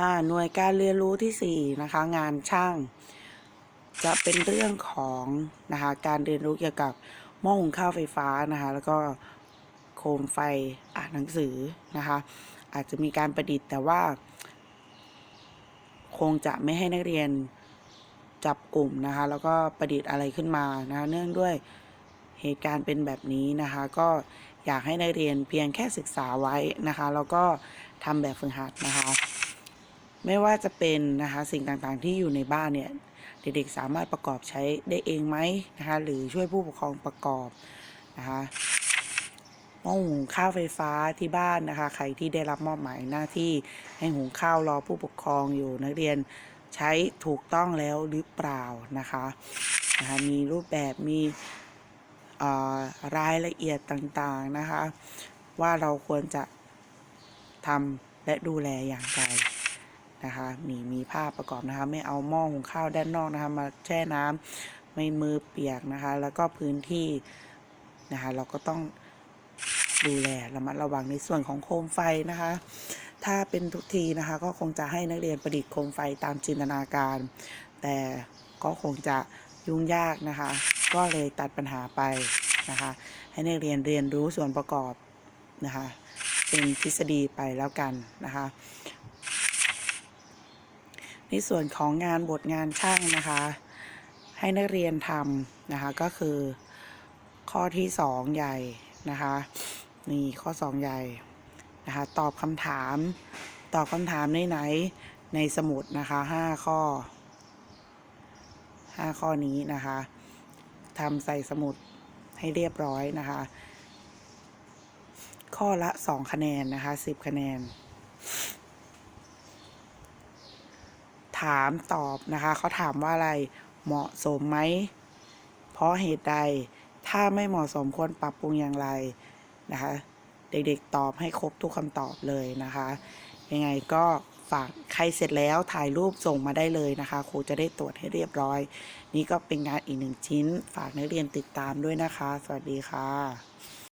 หน่วยการเรียนรู้ที่ 4 นะคะ งานช่าง จะเป็นเรื่องของนะคะการเรียนรู้เกี่ยวกับหม้อหุงข้าวไฟฟ้านะคะ แล้วก็โคมไฟอ่านหนังสือนะคะ อาจจะมีการประดิษฐ์แต่ว่า คงจะไม่ให้นักเรียนจับกลุ่มนะคะ แล้วก็ประดิษฐ์อะไรขึ้นมานะคะเนื่องด้วยเหตุการณ์เป็นแบบนี้นะคะ ก็อยากให้นักเรียนเพียงแค่ศึกษาไว้นะคะ แล้วก็ทำแบบฝึกหัดนะคะ ไม่ว่าจะเป็นนะคะสิ่งต่างๆที่อยู่ในบ้านเนี่ยเด็กๆสามารถประกอบใช้ได้เองไหมนะคะหรือช่วยผู้ปกครองประกอบนะคะหม้อหุงข้าวไฟฟ้าที่บ้านนะคะ ใครที่ได้รับมอบหมายหน้าที่ให้หุงข้าวรอผู้ปกครองอยู่นักเรียนใช้ถูกต้องแล้วหรือเปล่านะคะนะคะมีรูปแบบมีรายละเอียดต่างๆนะคะ ว่าเราควรจะทำและดูแลอย่างไร นะคะมีมีภาพประกอบนะคะ ไม่เอาหม้อหุงข้าวด้านนอกนะคะ มาแช่น้ำไม่มือเปียกนะคะ แล้วก็พื้นที่นะคะ เราก็ต้องดูแลระมัดระวังในส่วนของโคมไฟนะคะ ถ้าเป็นทุกทีนะคะ ก็คงจะให้นักเรียนประดิษฐ์โคมไฟตามจินตนาการ แต่ก็คงจะยุ่งยากนะคะ ก็เลยตัดปัญหาไปนะคะ ให้นักเรียนเรียนรู้ส่วนประกอบนะคะ เป็นทฤษฎีไปแล้วกันนะคะ ในส่วนของงานบทงานช่างนะคะ ให้นักเรียนทำนะคะก็คือข้อที่สองใหญ่นะคะนี่ข้อสองใหญ่นะคะตอบคำถามตอบคำถามในไหนในสมุดนะคะห้าข้อห้าข้อนี้นะคะทำใส่สมุดให้เรียบร้อยนะคะ ข้อละสองคะแนนนะคะสิบคะแนน ถามตอบนะคะ เขาถามว่าอะไรเหมาะสมไหม เพราะเหตุใด ถ้าไม่เหมาะสมควรปรับปรุงอย่างไรนะคะ เด็กๆตอบให้ครบทุกคำตอบเลยนะคะ ยังไงก็ฝากใครเสร็จแล้วถ่ายรูปส่งมาได้เลยนะคะ ครูจะได้ตรวจให้เรียบร้อย นี่ก็เป็นงานอีกหนึ่งชิ้น ฝากนักเรียนติดตามด้วยนะคะ สวัสดีค่ะ